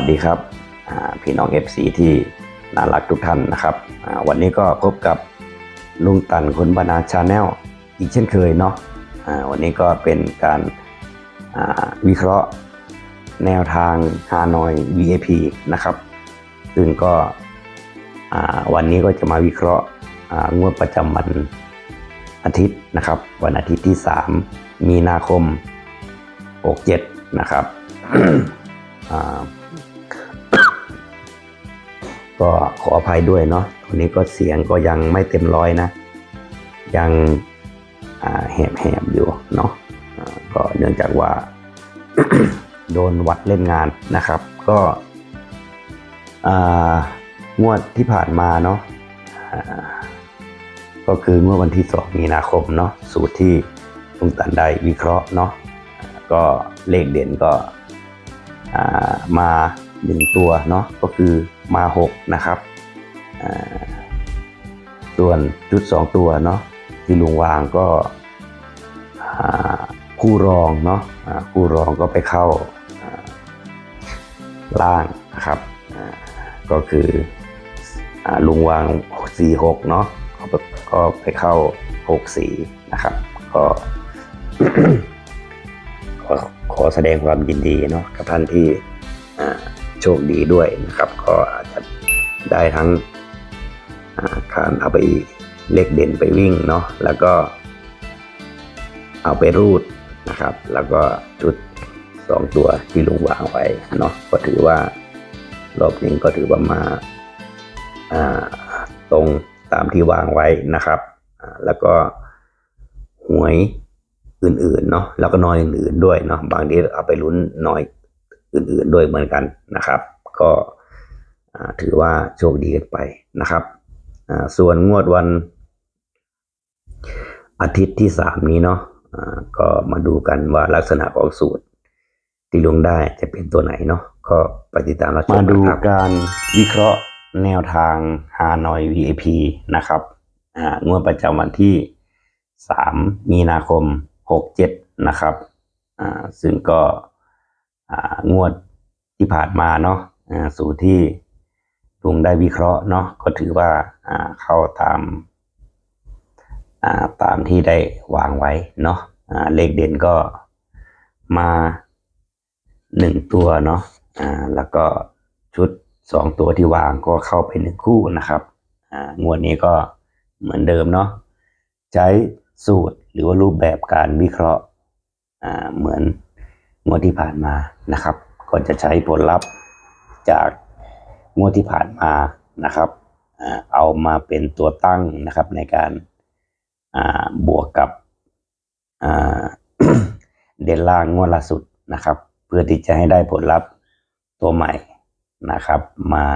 วัสดีครับพี่น้อง FC ที่น่ารักทุกท่านนะครับ วันนี้ก็พบกับลุงตันคนบรรณาชาแนลอีกเช่นเคยเนาะวันนี้ก็เป็นการวิเคราะห์แนวทางฮานอย VAP นะครับ ซึ่งก็วันนี้ก็จะมาวิเคราะห์งวดประจำวันอาทิตย์นะครับ วันอาทิตย์ที่ 3 มีนาคม 67 นะครับ ก็ขออภัยด้วยเนาะตอนนี้ก็เสียงก็ยังไม่เต็มร้อยนะ ยังแหบๆอยู่เนาะก็เนื่องจากว่าโดนวัดเล่นงานนะครับ ก็งวดที่ผ่านมาเนาะก็คืองวดวันที่ 2 มีนาคมเนาะสูตรที่ลุงตันได้วิเคราะห์เนาะก็เลขเด่นก็มา หนึ่งตัวเนาะก็คือมาหกนะครับส่วนจุดสองตัวเนาะที่ลุงวางก็คู่รองเนาะคู่รองก็ไปเข้าล่างนะครับก็คืออลุงวางสี่หกเนาะก็ไปก็ไปเข้าหกสี่นะครับ ก็ขอขอแสดงความยินดีเนาะกับท่านที่ โชคดีด้วยนะครับ ก็อาจจะได้ทั้งการเอาไปเลขเด่นไปวิ่งเนาะแล้วก็ เอาไปรูดนะครับ แล้วก็ชุดสองตัวที่ลุงวางไว้เนาะก็ถือว่ารอบนี้ก็ถือว่ามาตรงตามที่วางไว้นะครับแล้วก็หวยอื่นๆเนาะแล้วก็น้อยอื่นๆด้วยเนาะบางทีเอาไปลุ้นน้อย อื่นๆด้วยเหมือนกันนะครับ ก็ถือว่าโชคดีกันไปนะครับ ส่วนงวดวันอาทิตย์ที่สามนี้เนาะอ่าก็มาดูกันว่าลักษณะของสูตร ที่ลงได้จะเป็นตัวไหนเนาะก็ไปฏิดตามรับชมมาดูการวิเคราะห์แนวทางฮานอย VIP นะครับงวดประจำวันที่ 3 มีนาคม 67 นะครับซึ่งก็ งวดที่ผ่านมาเนาะสูตรที่ลุงได้วิเคราะห์เนาะก็ถือว่าเข้าตามตามที่ได้วางไว้เนาะเลขเด่นก็มาหนึ่งตัวเนาะแล้วก็ชุดสองตัวที่วางก็เข้าไปหนึ่งคู่นะครับงวดนี้ก็เหมือนเดิมเนาะใช้สูตรหรือว่ารูปแบบการวิเคราะห์เหมือน งวดที่ผ่านมานะครับ ก็จะใช้ผลลัพธ์จากงวดที่ผ่านมานะครับเอามาเป็นตัวตั้งนะครับในการาบวกกับเด่นล่างงวดล่าสุดนะครับ เพื่อที่จะให้ได้ผลลัพธ์ตัวใหม่นะครับ มา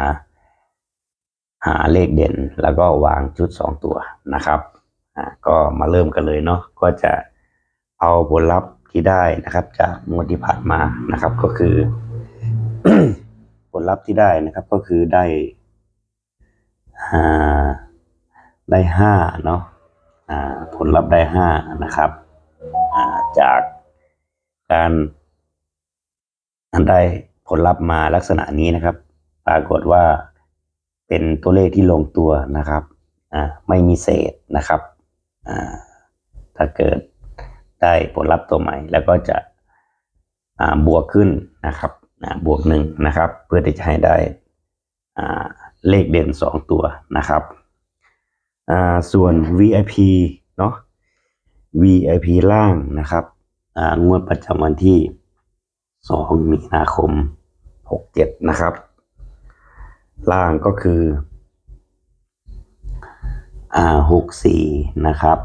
หาเลขเด่นแล้วก็วางชุด 2 ตัวนะครับอ่าก็มาเริ่มกันเลยเนาะก็จะเอาผลลัพธ์ ที่ได้นะครับ จากงวดที่ผ่านมานะครับ ก็คือ ผลลัพธ์ที่ได้นะครับ ก็คือได้อ่าได้ห้าเนาะผลลัพธ์ได้ห้านะครับจากการได้ผลลัพธ์มาลักษณะนี้นะครับ ปรากฏว่าเป็นตัวเลขที่ลงตัวนะครับไม่มีเศษนะครับถ้าเกิด ได้ผลลัพธ์ตัวใหม่ แล้วก็จะบวกขึ้นนะครับบวกหนึ่งนะครับ เพื่อที่จะให้ได้เลขเด่นสองตัวนะครับอ่าส่วน VIP เนาะ VIP ล่างนะครับงวดประจำวันที่สองมีนาคมหกเจ็ดนะครับ ล่างก็คืออ่าหกสี่นะครับ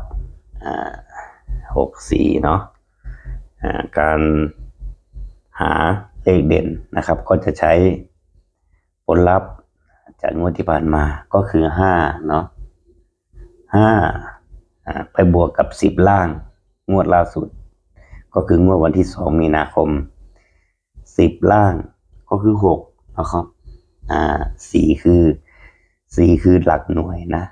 อ่า หกสี่เนาะการหาเลขเด่นนะครับ ก็จะใช้ผลลัพธ์จากงวดที่ผ่านมาก็คือห้าเนาะห้าอ่าไปบวกกับสิบล่าง งวดล่าสุด ก็คืองวดวันที่สองมีนาคมสิบล่างก็คือหกนะครับอ่าสี่คือสี่คือหลักหน่วยนะ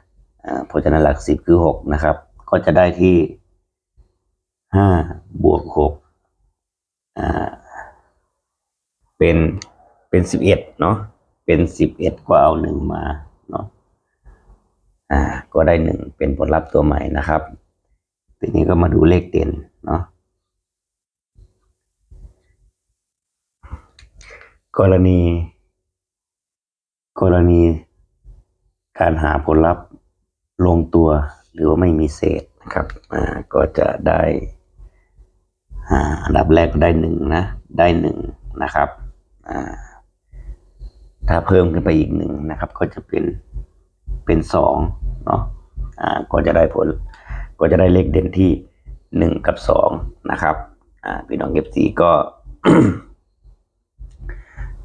อ่าเพราะฉะนั้นหลักสิบคือหกนะครับ ก็จะได้ที่ ห้าบวกหกอ่าเป็นเป็นสิบเอ็ดเนาะเป็นสิบเอ็ดก็เอาหนึ่งมาเนาะอ่า ก็ได้หนึ่งเป็นผลลัพธ์ตัวใหม่นะครับทีนี้ก็มาดูเลขเด่นเนาะกรณี กรณีการหาผลลัพธ์ลงตัวหรือว่าไม่มีเศษนะครับ อ่า ก็จะได้ อันดับแรกก็ได้หนึ่งนะ ได้หนึ่งนะครับ ถ้าเพิ่มขึ้นไปอีกหนึ่งนะครับ ก็จะเป็นเป็นสองเนาะก็จะได้ผล ก็จะได้เลขเด่นที่หนึ่งกับสองนะครับอ่าพี่น้องเอฟซีก็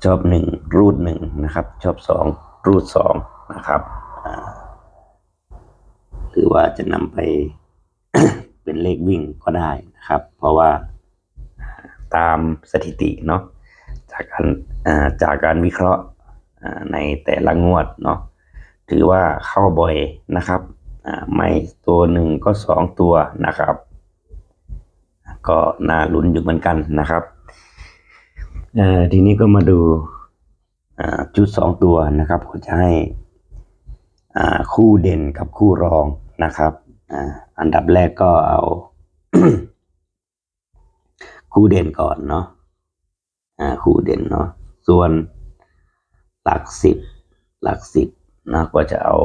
ชอบหนึ่งรูดหนึ่งนะครับ ชอบสองรูดสองนะครับหรือว่าจะนำไป เป็นเลขวิ่งก็ได้นะครับ เพราะว่าตามสถิติเนาะจากการจากการวิเคราะห์ในแต่ละงวดเนาะถือว่าเข้าบ่อยนะครับไม่ตัวหนึ่งก็สองตัวนะครับ ก็น่าลุ้นอยู่เหมือนกันนะครับทีนี้ก็มาดูอ่าจุดสองตัวนะครับก็จะให้คู่เด่นกับคู่รองนะครับ อันดับแรกก็เอาคู่เด่นก่อนเนาะอ่าคู่เด่นเนาะส่วนหลักสิบหลักสิบนะก็จะเอา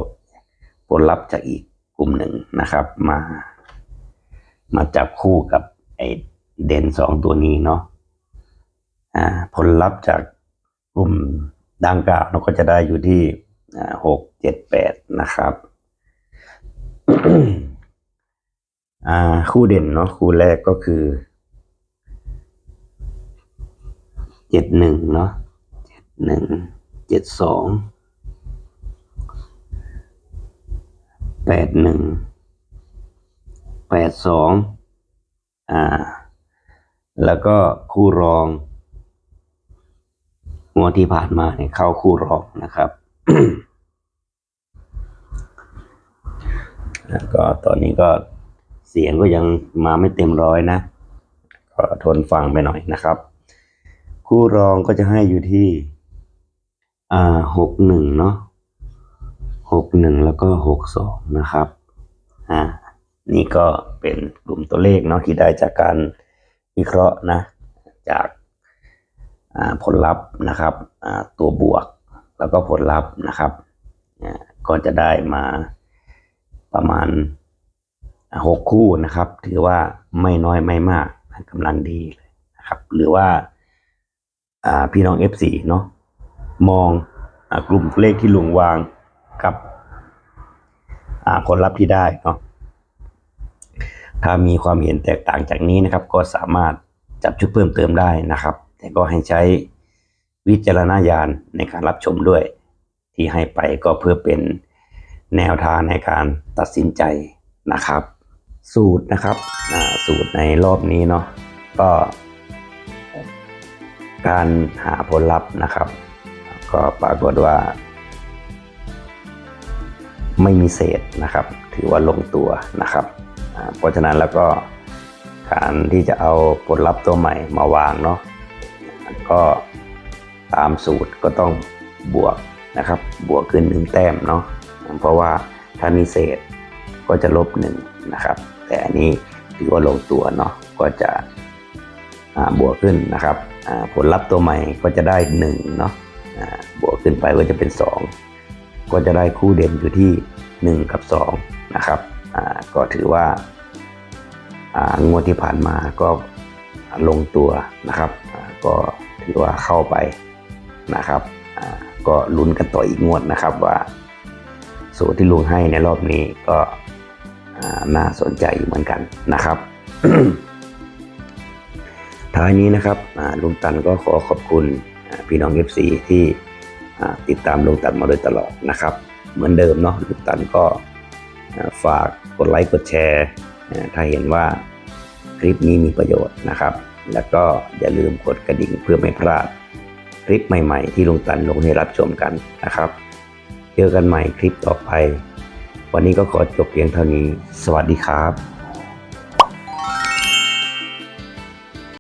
ผลลัพธ์จากอีกกลุ่มหนึ่งนะครับ มา มาจับคู่กับไอเด่นสองตัวนี้เนาะอ่าผลลัพธ์จากกลุ่มดังกล่าวเราก็จะได้อยู่ที่หกเจ็ดแปดนะครับ อ่าคู่เด่นเนาะคู่แรกก็คือเจ็ดหนึ่งเนาะเจ็ดหนึ่งเจ็ดสองแปดหนึ่งแปดสองอ่า แล้วก็คู่รองงวดที่ผ่านมาเนี่ยเข้าคู่รองนะครับ แล้วก็ตอนนี้ก็ เสียงก็ยังมาไม่เต็มร้อยนะก็ทนฟังไปหน่อยนะครับ คู่รองก็จะให้อยู่ที่อ่าหกหนึ่งเนาะหกหนึ่งแล้วก็หกสองนะครับอ่านี่ก็เป็นกลุ่มตัวเลขเนาะที่ได้จากการวิเคราะห์นะ จากาผลลัพธ์นะครับตัวบวกแล้วก็ผลลัพธ์นะครับก็จะได้มาประมาณ หกคู่นะครับ ถือว่าไม่น้อยไม่มากกำลังดีเลยนะครับ หรือว่าพี่น้อง F4 เนาะมองอกลุ่มเลขที่ลุงวางกับอ่าผลลัพธ์ที่ได้เนาะถ้ามีความเห็นแตกต่างจากนี้นะครับ ก็สามารถจับชุดเพิ่มเติมได้นะครับ แต่ก็ให้ใช้วิจารณญาณในการรับชมด้วย ที่ให้ไปก็เพื่อเป็นแนวทางในการตัดสินใจนะครับ สูตรนะครับสูตรในรอบนี้เนาะก็ การหาผลลัพธ์นะครับ ก็ปรากฏว่า ไม่มีเศษนะครับ ถือว่าลงตัวนะครับเพราะฉะนั้นแล้วก็การที่จะเอาผลลัพธ์ตัวใหม่มาวางเนาะก็ตามสูตรก็ต้องบวกนะครับ บวกขึ้นหนึ่งแต้มเนาะเพราะว่าถ้ามีเศษก็จะลบหนึ่งนะครับ แต่อันนี้ถือว่าลงตัวเนาะก็จะบวกขึ้นนะครับผลลัพธ์ตัวใหม่ก็จะได้หนึ่งเนาะบวกขึ้นไปก็จะเป็นสองก็จะได้คู่เด่นอยู่ที่ 1 กับ2นะครับก็ถือว่างวดที่ผ่านมาก็ลงตัวนะครับ ก็ถือว่าเข้าไปนะครับก็ลุ้นกันต่ออีกงวดนะครับว่าสูตรที่ลุงให้ในรอบนี้ก็ น่าสนใจอยู่เหมือนกันนะครับท้ายนี้นะครับลุงตันก็ขอขอบคุณพี่น้อง FC ที่อ่ติดตามลุงตันมาโดยตลอดนะครับ เหมือนเดิมเนาะลุงตันก็ฝากกดไลค์กดแชร์ ถ้าเห็นว่าคลิปนี้มีประโยชน์นะครับ แล้วก็อย่าลืมกดกระดิ่งเพื่อไม่พลาดคลิปใหม่ๆ ที่ลุงตันลงให้รับชมกันนะครับ เจอกันใหม่คลิปต่อไป วันนี้ก็ขอจบเพียงเท่านี้ สวัสดีครับ